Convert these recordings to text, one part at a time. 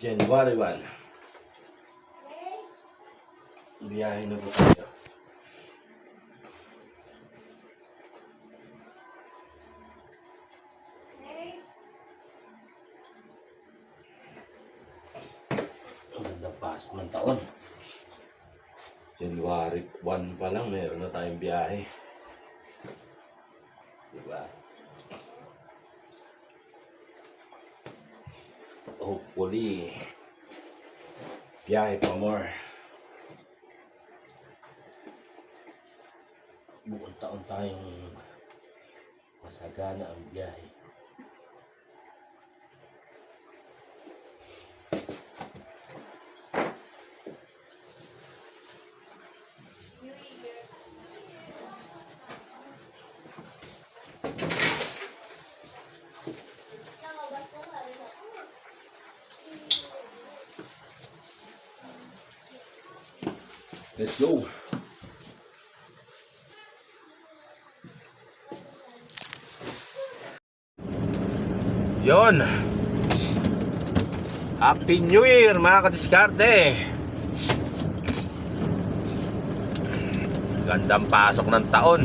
January 1. Biyahe na po tayo. Pasok ng taon. January 1 pa lang, meron na tayong biyahe. Hopefully, biyahe pa more. Buong taon tayong masagana ang biyahe. Let's go! Yon. Happy New Year mga kadiskarte. Gandang pasok ng taon.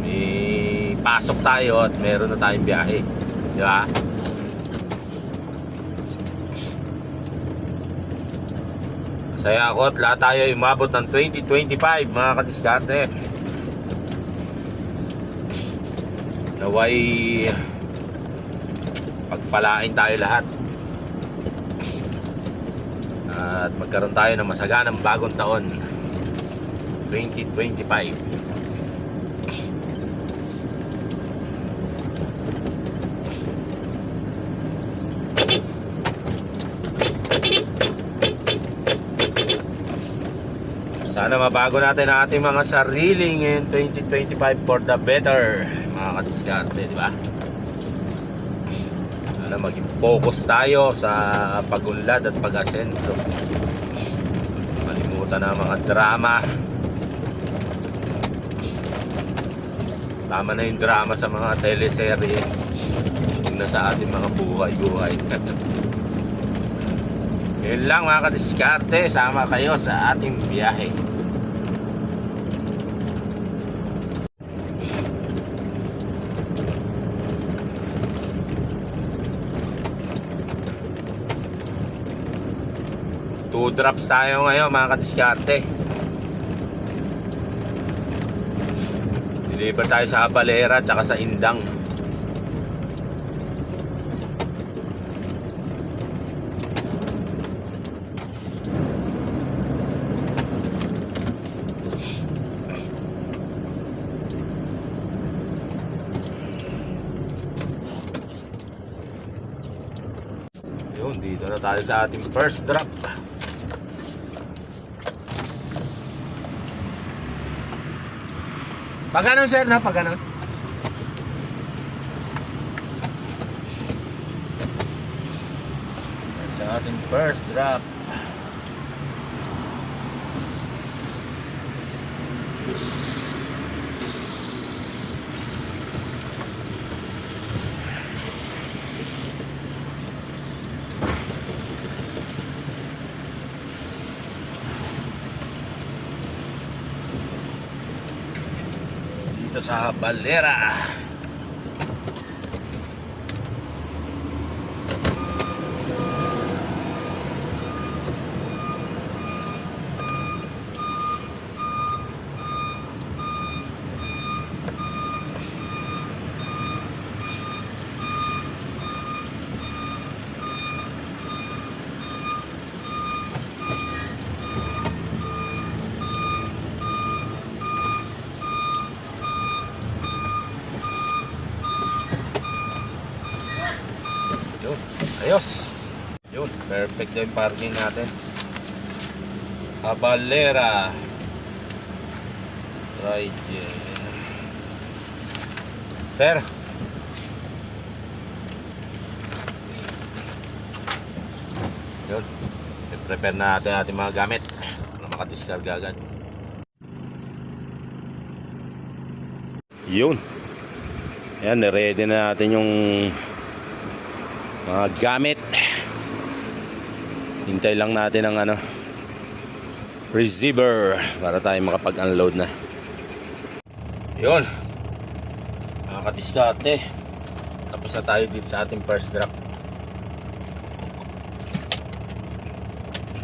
May pasok tayo at meron na tayong biyahe. Di ba? Masaya ako at lahat tayo ay umabot ng 2025 mga kadiskarte. Naway pagpalain tayo lahat. At magkaroon tayo ng masaganang bagong taon 2025. Sana mabago natin ang ating mga sarili ngayon 2025 for the better mga kadiskarte, di ba? Sana maging focus tayo sa pagunlad at pag-asenso. Malimutan na mga drama. Tama na yung drama sa mga teleserye. Yung nasa ating mga buhay-buhay. Yun lang mga kadiskarte. Sama kayo sa ating biyahe. Two drops tayo ngayon mga kadiskarte. Deliver tayo sa Habalera at sa Indang. Yun, dito na tayo sa ating first drop. Pag ganun sir, no? Pag ganun. Yan Sa ating first drop. Dito sa Balera. Yun, ayos. Yun, perfect yung parking natin. Habalera. Right. Sir. Yun. I-prepare na natin ating mga gamit para makadiscarga agad. Yun. Yan, ready na natin yung mga gamit. Hintay lang natin ang ano receiver para tayo makapag-unload na. Yun. Mga kadiskarte. Tapos na tayo dito sa ating first drop.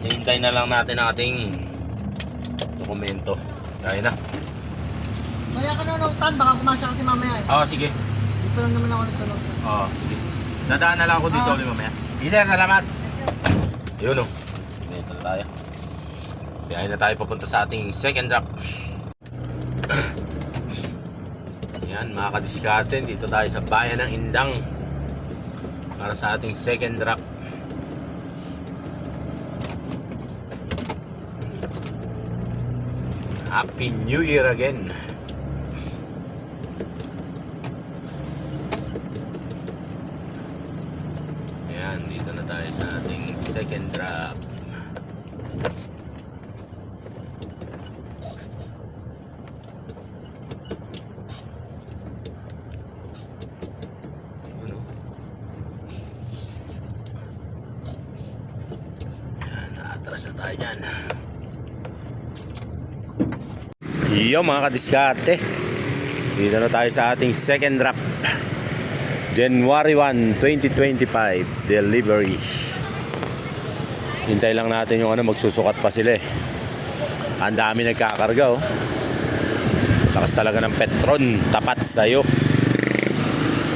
Hintay na lang natin ang ating dokumento. Kaya na. Kaya ka nanonotan, baka kumasya kasi mamaya eh. Oo, sige. Dito lang naman ako nagtanotan. Oo, sige. Dadaan na lang ako dito Ah. ulit mamaya. Sige sir, salamat. Yun o. Dito na tayo. Biyahe na tayo papunta sa ating second drop. Yan, mga kadiskarte, dito tayo sa bayan ng Indang. Para sa ating second drop. Happy New Year again. Ayan, dito na tayo sa ating second drop. Naatras na tayo dyan. Yo mga kadiskarte. Dito na tayo sa ating second drop. January 1, 2025 delivery. Hintay lang natin yung ano magsusukat pa sila eh. Ang dami nagkakarga oh. Lakas talaga ng Petron, tapat sa'yo.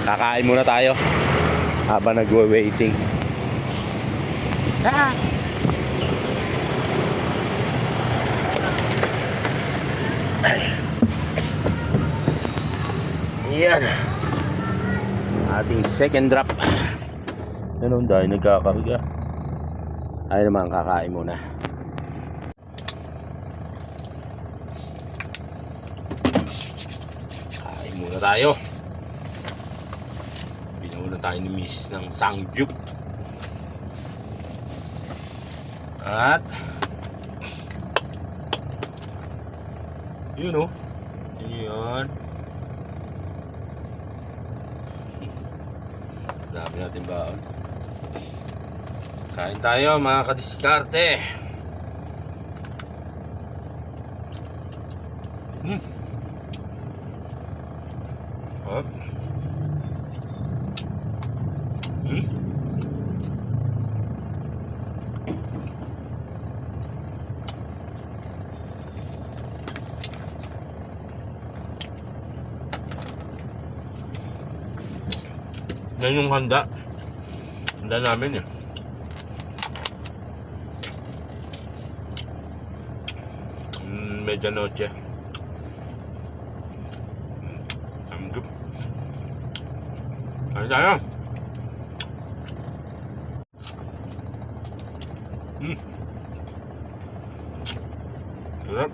Kakain muna tayo habang nagwe-waiting. Ah. Ay. Yan. Ating second drop. Ganun dahil nagkakarga. Ay naman kakain muna. Kain muna tayo. Binauna tayo ni Mrs. ng Sangyup. At yun oh. Yun yun. Dami natin baon. Kain tayo mga kadiskarte. Hmm. Hop. Hmm. Yan yung handa. Handa namin eh. Mm, medianoche. Ang gup. Kain tayo. Mm. Sarap.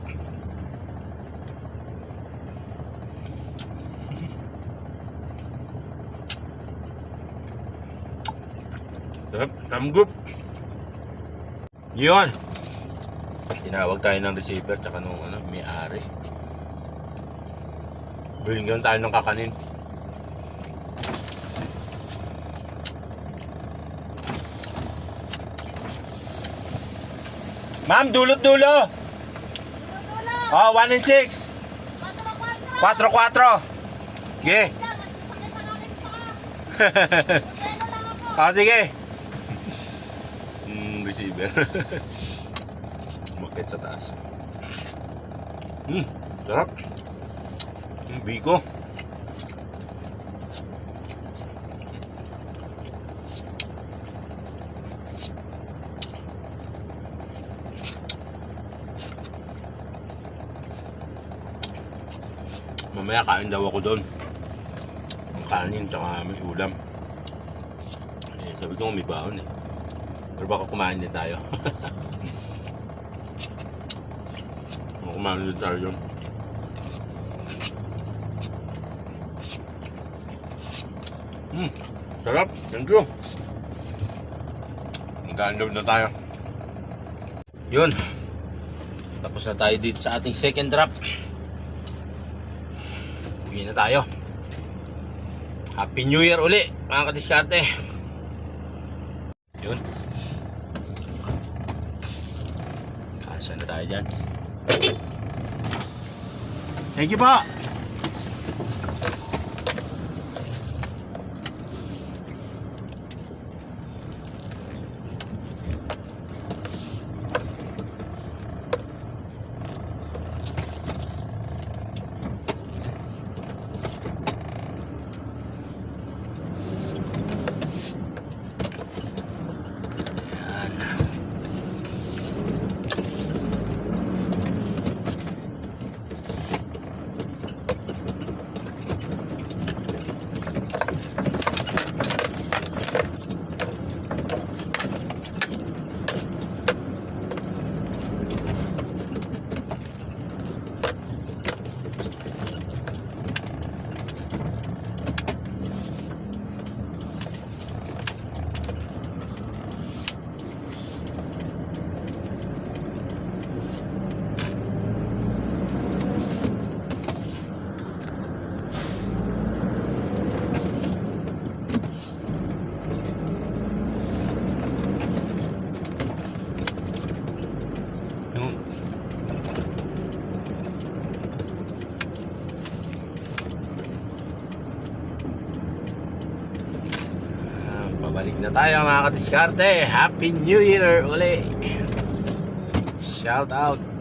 Sarap. Tamgup. Yun. Tinawag tayo ng receiver tsaka nung ano, may-ari. Binigyan tayo ng kakanin. Ma'am, dulot-dulo! Oh, 1 and 6. 4-4. Sige. Ah, sige. Mm, receiver. Umakit sa taas. Hmm, sarap. Hmm, biko. Mamaya kain daw ako doon. Ang kanin, tsaka may ulam. Eh, sabi ko may baon eh. Pero baka kumain din tayo. Din tayo. Hmm, sarap. Thank you. Mag-unload na tayo. Yun. Tapos na tayo dito sa ating second drop. Uwi na tayo. Happy New Year uli, mga kadiskarte. Yun. Kasya na tayo dyan. Thank you po. Na tayo mga kadiskarte. Happy New Year uli. Shout out.